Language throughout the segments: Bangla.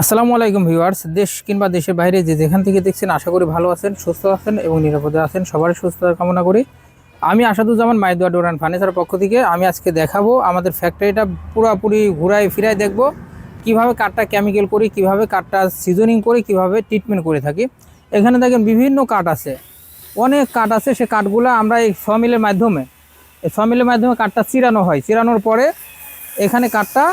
আসসালামু আলাইকুম ভিউয়ার্স, দেশ কিংবা দেশের বাইরে যে যেখান থেকে দেখছেন, আশা করি ভালো আছেন, সুস্থ আছেন এবং নিরাপদে আছেন। সবার সুস্থতা কামনা করি। আমি আসাদুজ্জামান মাইদুয়া ডোরান ফার্নিচার পক্ষ থেকে আমি আজকে দেখাবো আমাদের ফ্যাক্টরিটা পুরোপুরি ঘুরায় ফিরায় দেখব, কীভাবে কাঠটা কেমিক্যাল করি, কীভাবে কাঠটা সিজনিং করি, কীভাবে ট্রিটমেন্ট করে থাকি। এখানে দেখেন বিভিন্ন কাঠ আছে। অনেক কাঠ আছে, সে কাঠগুলো আমরা এই সমিলের মাধ্যমে, এই সমিলের মাধ্যমে কাঠটা চিরানো হয়। চিরানোর পরে এখানে কাঠটা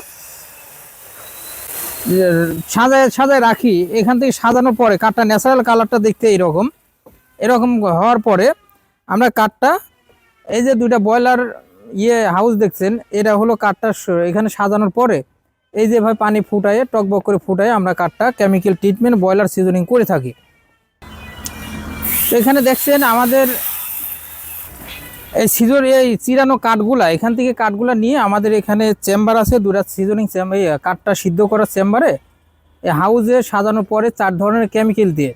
সাজায় সাজায় রাখি। এখান থেকে সাজানোর পরে কাঠটা ন্যাচারাল কালারটা দেখতে এরকম এরকম হওয়ার পরে আমরা কাঠটা, এই যে দুইটা ব্রয়লার ইয়ে হাউস দেখছেন, এটা হলো কাঠটা এখানে সাজানোর পরে এই যে ভাবে পানি ফুটায়ে, টকবক করে ফুটায়ে আমরা কাঠটা কেমিক্যাল ট্রিটমেন্ট ব্রয়লার সিজনিং করে থাকি। এখানে দেখছেন আমাদের এই সিজন এই চিরানো কাঠগুলা, এখান থেকে কাঠগুলা নিয়ে আমাদের এখানে চেম্বার আছে দুটা সিজনিং কাঠটা সিদ্ধ করার চেম্বারে এই হাউজে সাজানোর পরে চার ধরনের কেমিক্যাল দিয়ে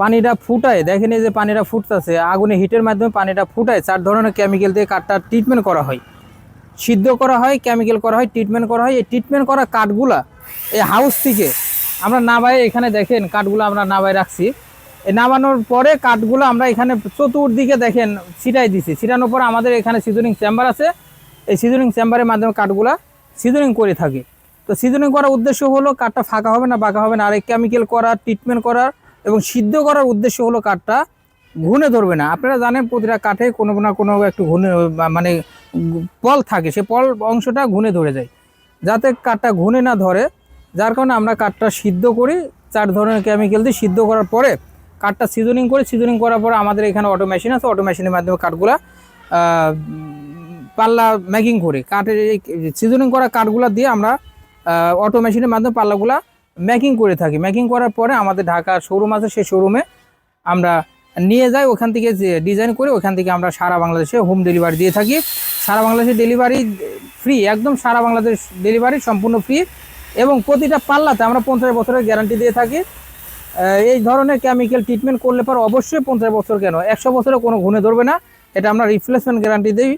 পানিটা ফুটায়। দেখেন এই যে পানিটা ফুটতেছে, আগুনে হিটের মাধ্যমে পানিটা ফুটায়, চার ধরনের কেমিক্যাল দিয়ে কাঠটা ট্রিটমেন্ট করা হয়। সিদ্ধ করা হয় কেমিক্যাল করা হয় ট্রিটমেন্ট করা হয়। এই ট্রিটমেন্ট করা কাঠগুলা এই হাউস থেকে আমরা নাবাই এখানে দেখেন কাঠগুলো আমরা নাবাই রাখছি। নামানোর পরে কাঠগুলো আমরা এখানে চতুর্দিকে দেখেন ছিটাই দিছি। ছিটানোর পর আমাদের এখানে সিজনিং চেম্বার আছে। এই সিজনিং চেম্বারের মাধ্যমে কাঠগুলো সিজনিং করে থাকি। তো সিজনিং করার উদ্দেশ্য হলো কাঠটা ফাঁকা হবে না, বাঁকা হবে না। আর এই কেমিক্যাল করা ট্রিটমেন্ট করার এবং সিদ্ধ করার উদ্দেশ্য হলো কাঠটা ঘুনে ধরবে না। আপনারা জানেন প্রতিটা কাঠে কোনো না কোনো একটু ঘুনে মানে পল থাকে। সে পল অংশটা ঘুনে ধরে যায়। যাতে কাঠটা ঘুনে না ধরে, যার কারণে আমরা কাঠটা সিদ্ধ করি। চার ধরনের কেমিক্যাল দিয়ে সিদ্ধ করার পরে কাঠটা সিজনিং করে, সিজনিং করার পরে আমাদের এখানে অটো মেশিন আছে। অটো মেশিনের মাধ্যমে কাঠগুলা পাল্লা মেকিং করি। কাঠের এই সিজনিং করা কাঠগুলা দিয়ে আমরা অটো মেশিনের মাধ্যমে পাল্লাগুলা মেকিং করে থাকি। মেকিং করার পরে আমাদের ঢাকা শোরুম আছে, সেই শোরুমে আমরা নিয়ে যাই। ওখান থেকে যে ডিজাইন করে, ওখান থেকে আমরা সারা বাংলাদেশে হোম ডেলিভারি দিয়ে থাকি। সারা বাংলাদেশে ডেলিভারি ফ্রি একদম সারা বাংলাদেশ ডেলিভারি সম্পূর্ণ ফ্রি এবং প্রতিটা পাল্লাতে আমরা পঞ্চাশ বছরের গ্যারান্টি দিয়ে থাকি। এই ধরনের কেমিক্যাল ট্রিটমেন্ট করলে পর অবশ্যই পঞ্চাশ বছর কেন? একশো বছরে কোনো ঘুনে ধরবে না। এটা আমরা রিপ্লেসমেন্ট গ্যারান্টি দিই।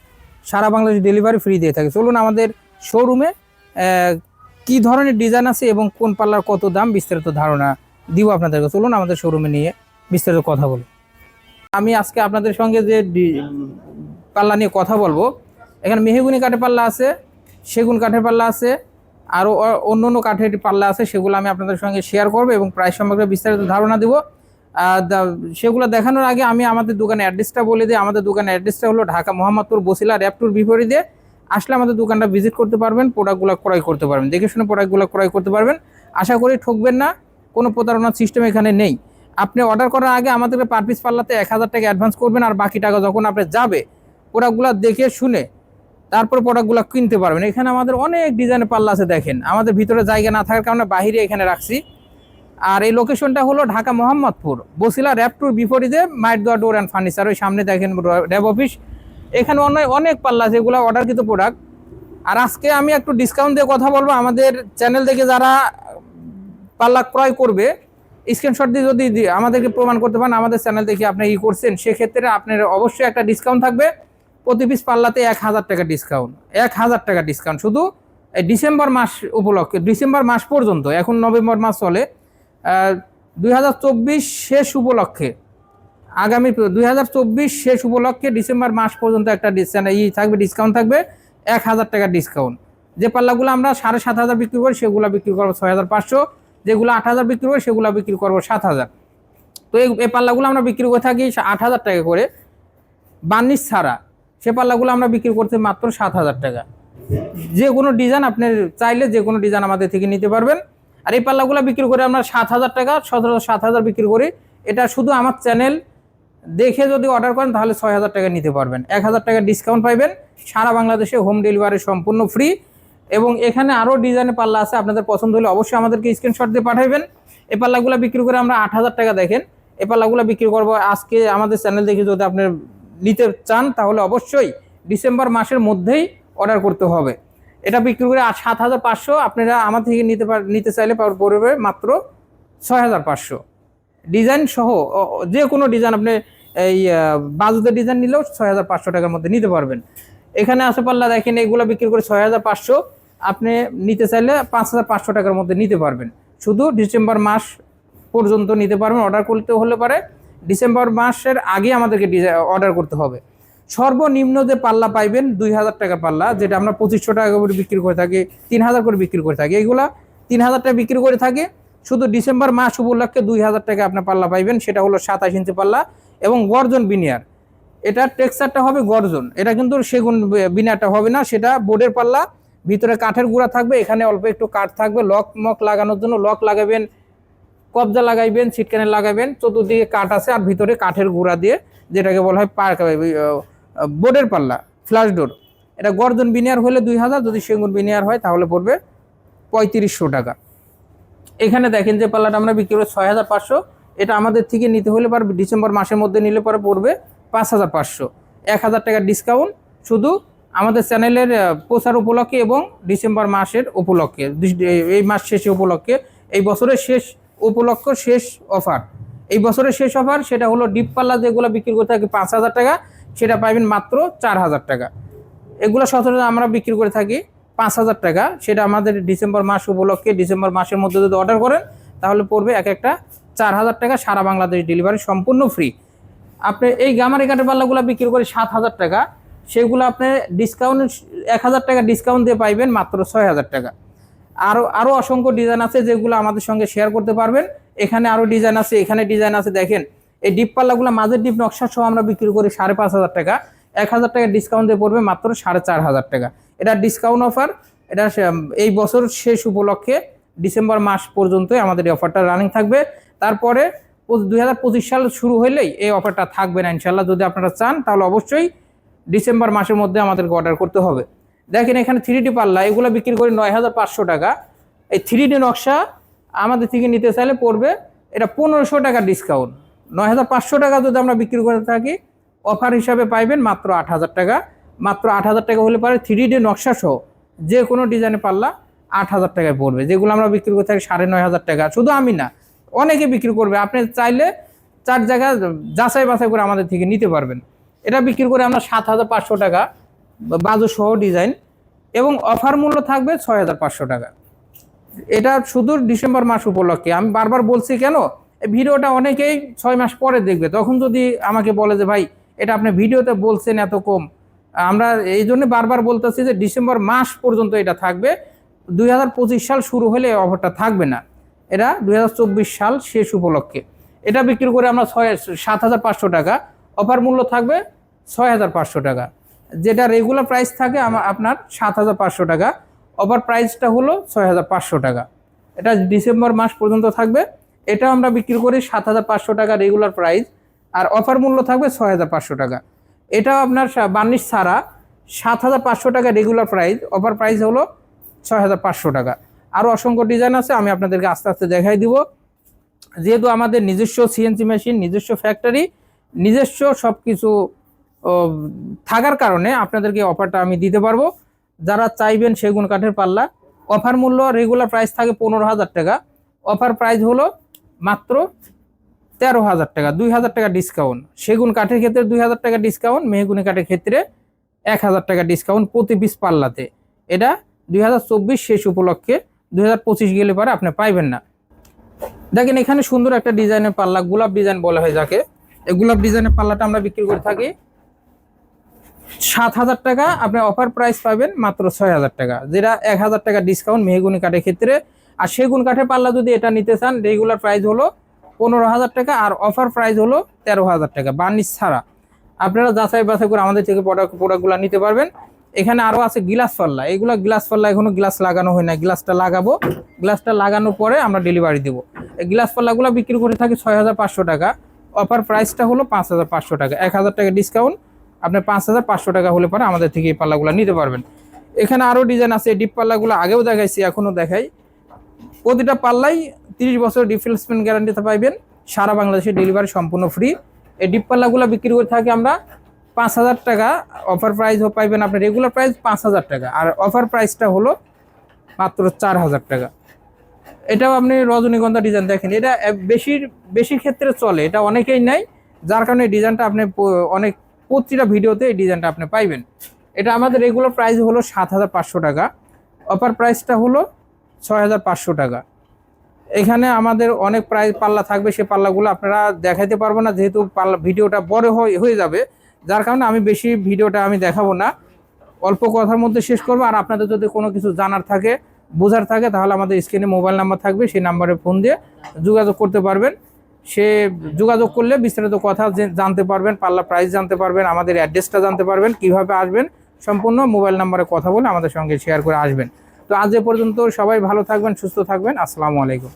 সারা বাংলাদেশ ডেলিভারি ফ্রি দিয়ে থাকি। চলুন আমাদের শোরুমে কি ধরনের ডিজাইন আছে এবং কোন পাল্লার কত দাম, বিস্তারিত ধারণা দিব আপনাদেরকে। চলুন আমাদের শোরুমে নিয়ে বিস্তারিত কথা বলি। আমি আজকে আপনাদের সঙ্গে যে পাল্লা নিয়ে কথা বলব, এখানে মেহেগুনি কাঠের পাল্লা আছে, সেগুন কাঠের পাল্লা আছে আরও অন্য অন্য কাঠের পাল্লা আছে, সেগুলো আমি আপনাদের সঙ্গে শেয়ার করব এবং প্রায় সম্পর্কে বিস্তারিত ধারণা দেবো। সেগুলো দেখানোর আগে আমি আমাদের দোকানের অ্যাড্রেসটা বলে দিই। আমাদের দোকানের অ্যাড্রেসটা হলো ঢাকা মোহাম্মদপুর বসিলা র্যাপটুর বিপরীতে। আসলে আমাদের দোকানটা ভিজিট করতে পারবেন প্রোডাক্টগুলো ক্রয় করতে পারবেন। দেখে শুনে প্রোডাক্টগুলো ক্রয় করতে পারবেন। আশা করি ঠকবেন না, কোনো প্রতারণার সিস্টেম এখানে নেই। আপনি অর্ডার করার আগে আমাদেরকে পার পিস পাল্লাতে এক হাজার টাকা অ্যাডভান্স করবেন, আর বাকি টাকা যখন আপনি যাবে প্রোডাক্টগুলো দেখে শুনে তারপর প্রোডাক্টগুলো কিনতে পারবেন। এখানে আমাদের অনেক ডিজাইনের পাল্লা আছে দেখেন। আমাদের ভিতরে জায়গা না থাকার কারণে বাহিরে এখানে রাখছি। আর এই লোকেশনটা হলো ঢাকা মোহাম্মদপুর। বসিলা র্যাপটুর বিপরীতে মাইট দোয়া ডোর অ্যান্ড ফার্নিচার ওই সামনে দেখেন র্যাব অফিস এখানে অনেক অনেক পাল্লা আছে। এগুলো অর্ডারকৃত প্রোডাক্ট আর আজকে আমি একটু ডিসকাউন্ট দিয়ে কথা বলব। আমাদের চ্যানেল থেকে যারা পাল্লা ক্রয় করবে স্ক্রিনশট দিয়ে যদি আমাদেরকে প্রমাণ করতে পারেন, আমাদের চ্যানেল থেকে আপনি ই করছেন, সেক্ষেত্রে আপনার অবশ্যই একটা ডিসকাউন্ট থাকবে। প্রতি পিস পাল্লাতে এক হাজার টাকা ডিসকাউন্ট এক হাজার টাকা ডিসকাউন্ট শুধু এই ডিসেম্বর মাস উপলক্ষে, ডিসেম্বর মাস পর্যন্ত, এখন নভেম্বর মাস চলে দুই হাজার চব্বিশ শেষ উপলক্ষে, আগামী দুই হাজার চব্বিশ শেষ উপলক্ষে ডিসেম্বর মাস পর্যন্ত একটা ডিসকাউন্ট ই থাকবে ডিসকাউন্ট থাকবে, এক হাজার টাকা ডিসকাউন্ট যে পাল্লাগুলো আমরা সাড়ে সাত হাজার বিক্রি করি, সেগুলো বিক্রি করব ছয় হাজার পাঁচশো, যেগুলো আট হাজার বিক্রি করি, সেগুলো বিক্রি করব সাত হাজার। তো এই এই পাল্লাগুলো আমরা বিক্রি করে থাকি আট হাজার টাকা করে, বার্নিশ ছাড়া। সে পাল্লাগুলো আমরা বিক্রি করতে মাত্র সাত হাজার টাকা। যে কোনো ডিজাইন আপনি চাইলে যে কোনো ডিজাইন আমাদের থেকে নিতে পারবেন। আর এই পাল্লাগুলো বিক্রি করে আমরা সাত হাজার টাকা, সতেরো সাত হাজার বিক্রি করি। এটা শুধু আমার চ্যানেল দেখে যদি অর্ডার করেন তাহলে ছয় হাজার টাকা নিতে পারবেন। এক হাজার টাকা ডিসকাউন্ট পাইবেন। সারা বাংলাদেশে হোম ডেলিভারি সম্পূর্ণ ফ্রি এবং এখানে আরও ডিজাইনের পাল্লা আছে। আপনাদের পছন্দ হলে অবশ্যই আমাদেরকে স্ক্রিনশট দিয়ে পাঠাবেন এ পাল্লাগুলো বিক্রি করে আমরা আট হাজার টাকা দেখেন। এ পাল্লাগুলো বিক্রি করব আজকে আমাদের চ্যানেল দেখে যদি আপনি নিতে চান, তাহলে অবশ্যই ডিসেম্বর মাসের মধ্যেই অর্ডার করতে হবে। এটা বিক্রি করে সাত হাজার পাঁচশো আপনারা আমার থেকে নিতে নিতে চাইলে পড়বে মাত্র ছয় হাজার পাঁচশো। ডিজাইন সহ যে কোনো ডিজাইন আপনি এই বাজুদের ডিজাইন নিলেও ছয় হাজার পাঁচশো টাকার মধ্যে নিতে পারবেন। এখানে আসে পাল্লা, দেখেন এগুলো বিক্রি করে ছয় হাজার পাঁচশো। আপনি নিতে চাইলে পাঁচ হাজার পাঁচশো টাকার মধ্যে নিতে পারবেন। শুধু ডিসেম্বর মাস পর্যন্ত নিতে পারবেন অর্ডার করতে হলে পারে। ডিসেম্বর মাসের আগে আমাদেরকে অর্ডার করতে হবে। সর্বনিম্ন যে পাল্লা পাইবেন দুই হাজার টাকা পাল্লা, যেটা আমরা পঁচিশশো টাকা করে বিক্রি করে থাকি, তিন হাজার করে বিক্রি করে থাকি। এগুলা তিন হাজার টাকা বিক্রি করে থাকে। শুধু ডিসেম্বর মাস উপলক্ষে দুই হাজার টাকা আপনার পাল্লা পাইবেন, সেটা হলো সাতাশ ইঞ্চি পাল্লা এবং গর্জন বিনিয়ার। এটা টেক্সচারটা হবে গর্জন। এটা কিন্তু সেগুন বিনারটা হবে না, সেটা বোর্ডের পাল্লা, ভিতরে কাঠের গুঁড়া থাকবে, এখানে অল্প একটু কাঠ থাকবে, লক মক লাগানোর জন্য লক লাগাবেন। কবজা লাগাইবেন সিটকানে লাগাবেন চতুর্দিকে কাঠ আছে আর ভিতরে কাঠের গুঁড়া দিয়ে যেটাকে বলা হয় পার্ক বোর্ডের পাল্লা ফ্ল্যাশ ডোর। এটা গর্জন বিনিয়ার হলে দুই হাজার, যদি সেগুন বিনিয়ার হয় তাহলে পড়বে পঁয়ত্রিশশো টাকা। এখানে দেখেন যে পাল্লাটা আমরা বিক্রি করি ছয় হাজার পাঁচশো। এটা আমাদের থেকে নিতে হলে পর ডিসেম্বর মাসের মধ্যে নিলে পরে পড়বে পাঁচ হাজার পাঁচশো। এক হাজার টাকার ডিসকাউন্ট, শুধু আমাদের চ্যানেলের প্রচার উপলক্ষে এবং ডিসেম্বর মাসের উপলক্ষে এই মাস শেষে উপলক্ষে, এই বছরের শেষ উপলক্ষ শেষ অফার। এই বছরের শেষ অফার, সেটা হলো ডিপ পাল্লা যেগুলো বিক্রি করতে থাকি পাঁচ হাজার টাকা, সেটা পাবেন মাত্র চার হাজার টাকা। এগুলো সচরাচর আমরা বিক্রি করে থাকি পাঁচ হাজার টাকা, সেটা আমাদের ডিসেম্বর মাস উপলক্ষে, ডিসেম্বর মাসের মধ্যে যদি অর্ডার করেন, তাহলে পড়বে এক একটা চার হাজার টাকা সারা বাংলাদেশ ডেলিভারি সম্পূর্ণ ফ্রি আপনি এই গামারি কাঠের পাল্লাগুলো বিক্রি করে সাত হাজার টাকা, সেগুলো আপনি ডিসকাউন্ট এক হাজার টাকা ডিসকাউন্ট দিয়ে পাইবেন মাত্র ছয় হাজার টাকা। আরও আরও অসংখ্য ডিজাইন আছে যেগুলো আমাদের সঙ্গে শেয়ার করতে পারবেন। এখানে আরও ডিজাইন আছে, এখানে ডিজাইন আছে, দেখেন। এই ডিপ পাল্লাগুলো মাঝের ডিপ নকশা সহ আমরা বিক্রি করি সাড়ে পাঁচ হাজার টাকা। এক হাজার টাকা ডিসকাউন্ট দিয়ে পড়বে মাত্র সাড়ে চার হাজার টাকা। এটা ডিসকাউন্ট অফার এটা এই বছর শেষ উপলক্ষে ডিসেম্বর মাস পর্যন্তই আমাদের এই অফারটা রানিং থাকবে। তারপরে দুই হাজার পঁচিশ সাল শুরু হলেই এই অফারটা থাকবে না ইনশাল্লাহ যদি আপনারা চান, তাহলে অবশ্যই ডিসেম্বর মাসের মধ্যে আমাদেরকে অর্ডার করতে হবে। দেখেন এখানে থ্রি ডি পাল্লা, এগুলো বিক্রি করি নয় হাজার পাঁচশো টাকা। এই থ্রি ডি নকশা আমাদের থেকে নিতে চাইলে পড়বে, এটা পনেরোশো টাকা ডিসকাউন্ট নয় হাজার পাঁচশো টাকা যদি আমরা বিক্রি করে থাকি অফার হিসাবে পাইবেন মাত্র আট হাজার টাকা। মাত্র আট হাজার টাকা হলে পারে থ্রি ডি নকশা সহ যে কোনো ডিজাইনে পাল্লা আট হাজার টাকায় পড়বে। যেগুলো আমরা বিক্রি করে থাকি সাড়ে নয় হাজার টাকা। শুধু আমি না, অনেকে বিক্রি করবে। আপনি চাইলে চার জায়গা যাচাই বাছাই করে আমাদের থেকে নিতে পারবেন। এটা বিক্রি করে আমরা সাত হাজার পাঁচশো টাকা বাজু সহ ডিজাইন এবং অফার মূল্য থাকবে ছয় হাজার পাঁচশো টাকা। এটা শুধু ডিসেম্বর মাস উপলক্ষে। আমি বারবার বলছি কেন ভিডিওটা অনেকেই ছয় মাস পরে দেখবে। তখন যদি আমাকে বলে যে, ভাই, এটা আপনি ভিডিওতে বলছেন এত কম। আমরা এই জন্য বারবার বলতেছি যে, ডিসেম্বর মাস পর্যন্ত এটা থাকবে। দুই হাজার পঁচিশ সাল শুরু হলে অফারটা থাকবে না। এটা দু হাজার চব্বিশ সাল শেষ উপলক্ষে। এটা বিক্রি করে আমরা ছয়, সাত হাজার পাঁচশো টাকা। অফার মূল্য থাকবে ছয় হাজার পাঁচশো টাকা। যেটা রেগুলার প্রাইস থাকে আমার আপনার সাত হাজার পাঁচশো টাকা। অফার প্রাইসটা হলো ছয় হাজার পাঁচশো টাকা। এটা ডিসেম্বর মাস পর্যন্ত থাকবে। এটা আমরা বিক্রি করি সাত হাজার পাঁচশো টাকা রেগুলার প্রাইস আর অফার মূল্য থাকবে ছয় হাজার পাঁচশো টাকা। এটাও আপনার বার্নিশ ছাড়া সাত হাজার পাঁচশো টাকা রেগুলার প্রাইস অফার প্রাইস হলো ছয় হাজার পাঁচশো টাকা। আরও অসংখ্য ডিজাইন আছে, আমি আপনাদেরকে আস্তে আস্তে দেখাই দিব। যেহেতু আমাদের নিজস্ব সিএনসি মেশিন নিজস্ব ফ্যাক্টরি নিজস্ব সব কিছু থাকার কারণে আপনাদেরকে অফারটা আমি দিতে পারব। যারা চাইবেন সেগুন কাঠের পাল্লা অফার মূল্য রেগুলার প্রাইস থাকে পনেরো হাজার টাকা। অফার প্রাইস হলো মাত্র তেরো হাজার টাকা, দুই হাজার টাকা ডিসকাউন্ট সেগুন কাঠের ক্ষেত্রে দুই হাজার টাকা ডিসকাউন্ট মেহগুনি কাঠের ক্ষেত্রে এক হাজার টাকা ডিসকাউন্ট প্রতি পিস পাল্লাতে। এটা দুই হাজার চব্বিশ শেষ উপলক্ষে, দুই হাজার পঁচিশ গেলে পরে আপনি পাইবেন না। দেখেন এখানে সুন্দর একটা ডিজাইনের পাল্লা, গোলাপ ডিজাইন বলা হয় যাকে। এই গোলাপ ডিজাইনের পাল্লাটা আমরা বিক্রি করে থাকি সাত হাজার টাকা আপনি অফার প্রাইস পাবেন মাত্র ছয় হাজার টাকা। যেটা এক হাজার টাকা ডিসকাউন্ট মেহগুনি কাঠের ক্ষেত্রে। আর সেগুন কাঠের পাল্লা যদি এটা নিতে চান রেগুলার প্রাইস হলো পনেরো হাজার টাকা আর অফার প্রাইস হলো তেরো হাজার টাকা, বার্নিশ ছাড়া। আপনারা যাচাই বাছাই করে আমাদের থেকে প্রোডাক্ট প্রোডাক্টগুলো নিতে পারবেন। এখানে আরও আছে গ্লাস পাল্লা। এগুলো গ্লাস পাল্লা এখনও গ্লাস লাগানো হয় না গ্লাসটা লাগাবো। গ্লাসটা লাগানোর পরে আমরা ডেলিভারি দেবো। এই গ্লাস পাল্লাগুলো বিক্রি করে থাকি ছয় হাজার পাঁচশো টাকা। অফার প্রাইসটা হলো পাঁচ হাজার পাঁচশো টাকা। এক হাজার টাকা ডিসকাউন্ট আপনি পাঁচ হাজার পাঁচশো টাকা হলে পরে আমাদের থেকে এই পাল্লাগুলো নিতে পারবেন। এখানে আরও ডিজাইন আছে ডিপ পাল্লাগুলো আগেও দেখাইছি, এখনও দেখাই। প্রতিটা পাল্লাই তিরিশ বছর রিপ্লেসমেন্ট গ্যারান্টিতে পাইবেন, সারা বাংলাদেশে ডেলিভারি সম্পূর্ণ ফ্রি এই ডিপ পাল্লাগুলো বিক্রি করে থাকি আমরা পাঁচ হাজার টাকা অফার প্রাইস পাইবেন আপনার রেগুলার প্রাইস পাঁচ হাজার টাকা, আর অফার প্রাইসটা হলো মাত্র চার হাজার টাকা। এটাও আপনি রজনীগন্ধা ডিজাইন দেখেন, এটা বেশির বেশির ক্ষেত্রে চলে, এটা অনেকেই নাই যার কারণে ডিজাইনটা আপনি অনেক প্রতিটা ভিডিওতে এই ডিজাইনটা আপনি পাইবেন। এটা আমাদের রেগুলার প্রাইস হলো সাত হাজার পাঁচশো টাকা। অফার প্রাইসটা হলো ছয় হাজার পাঁচশো টাকা। এখানে আমাদের অনেক প্রাইস পাল্লা থাকবে, সে পাল্লাগুলো আপনারা দেখাইতে পারব না, যেহেতু পাল্লা ভিডিওটা বড় হয়ে যাবে। যার কারণে আমি বেশি ভিডিওটা আমি দেখাবো না। অল্প কথার মধ্যে শেষ করব, আর আপনাদের যদি কোনো কিছু জানার থাকে, বোঝার থাকে, তাহলে আমাদের স্ক্রিনে মোবাইল নাম্বার থাকবে, সেই নাম্বারে ফোন দিয়ে যোগাযোগ করতে পারবেন। সে যোগাযোগ করলে বিস্তারিত কথা জানতে পারবেন, পাল্লা প্রাইস জানতে পারবেন, আমাদের অ্যাড্রেসটা জানতে পারবেন, কীভাবে আসবেন, সম্পূর্ণ মোবাইল নাম্বারে কথা বলে আমাদের সঙ্গে শেয়ার করে আসবেন। তো আজ এ পর্যন্ত সবাই ভালো থাকবেন, সুস্থ থাকবেন, আসসালামু আলাইকুম।